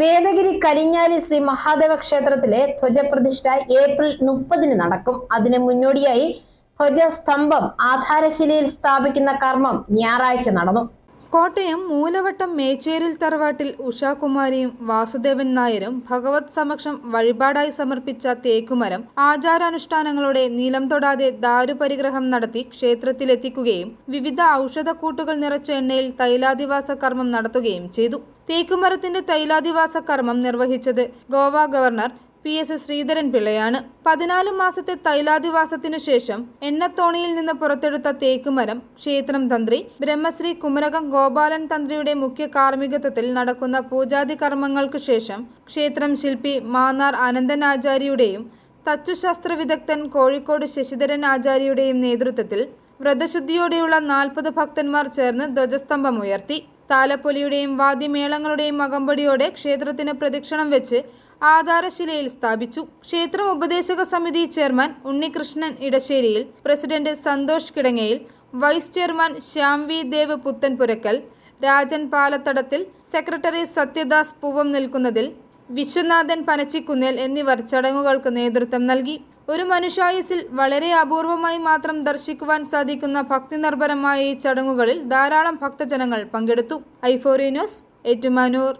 വേദഗിരി കരിഞ്ഞാലി ശ്രീ മഹാദേവ ക്ഷേത്രത്തിലെ ധ്വജപ്രതിഷ്ഠ ഏപ്രിൽ മുപ്പതിന് നടക്കും. അതിന് മുന്നോടിയായി ധ്വജസ്തംഭം ആധാരശിലയിൽ സ്ഥാപിക്കുന്ന കർമ്മം ഞായറാഴ്ച നടന്നു. കോട്ടയം മൂലവട്ടം മേച്ചേരിൽ തറവാട്ടിൽ ഉഷാകുമാരിയും വാസുദേവൻ നായരും ഭഗവത് സമക്ഷം വഴിപാടായി സമർപ്പിച്ച തേക്കുമരം ആചാരാനുഷ്ഠാനങ്ങളോടെ നീലം തൊടാതെ ദാരുപരിഗ്രഹം നടത്തി ക്ഷേത്രത്തിലെത്തിക്കുകയും വിവിധ ഔഷധക്കൂട്ടുകൾ നിറച്ച എണ്ണയിൽ തൈലാധിവാസ കർമ്മം നടത്തുകയും ചെയ്തു. തേക്കുമരത്തിന്റെ തൈലാദിവാസ കർമ്മം നിർവഹിച്ചത് Goa governor P S Sreedharan പിള്ളയാണ് പതിനാല് മാസത്തെ തൈലാദിവാസത്തിനു ശേഷം എണ്ണത്തോണിയിൽ നിന്ന് പുറത്തെടുത്ത തേക്കുമരം ക്ഷേത്രം തന്ത്രി ബ്രഹ്മശ്രീ കുമരകം ഗോപാലൻ തന്ത്രിയുടെ മുഖ്യ കാർമ്മികത്വത്തിൽ നടക്കുന്ന പൂജാതി കർമ്മങ്ങൾക്ക് ശേഷം ക്ഷേത്രം ശില്പി മാന്നാർ അനന്തൻ ആചാര്യയുടെയും തച്ചുശാസ്ത്ര വിദഗ്ധൻ കോഴിക്കോട് ശശിധരൻ ആചാര്യയുടെയും നേതൃത്വത്തിൽ വ്രതശുദ്ധിയോടെയുള്ള നാൽപ്പത് ഭക്തന്മാർ ചേർന്ന് ധ്വജസ്തംഭം ഉയർത്തി താലപ്പൊലിയുടെയും വാദ്യമേളങ്ങളുടെയും അകമ്പടിയോടെ ക്ഷേത്രത്തിന് പ്രദക്ഷിണം വെച്ച് ആധാരശിലയിൽ സ്ഥാപിച്ചു. ക്ഷേത്രം ഉപദേശക സമിതി chairman Unnikrishnan ഇടശ്ശേരിയിൽ president Santhosh Kidangayil vice chairman Shyam V Dev Puthenpurakkal Rajan പാലത്തടത്തിൽ secretary Sathyadas Poovam നിൽക്കുന്നതിൽ വിശ്വനാഥൻ പനച്ചിക്കുന്നേൽ എന്നിവർ ചടങ്ങുകൾക്ക് നേതൃത്വം നൽകി. ഒരു മനുഷ്യായുസിൽ വളരെ അപൂർവമായി മാത്രം ദർശിക്കുവാൻ സാധിക്കുന്ന ഭക്തി നിർഭരമായ ഈ ചടങ്ങുകളിൽ ധാരാളം ഭക്തജനങ്ങൾ പങ്കെടുത്തു. ഐഫോറി ന്യൂസ് ഏറ്റുമാനൂർ.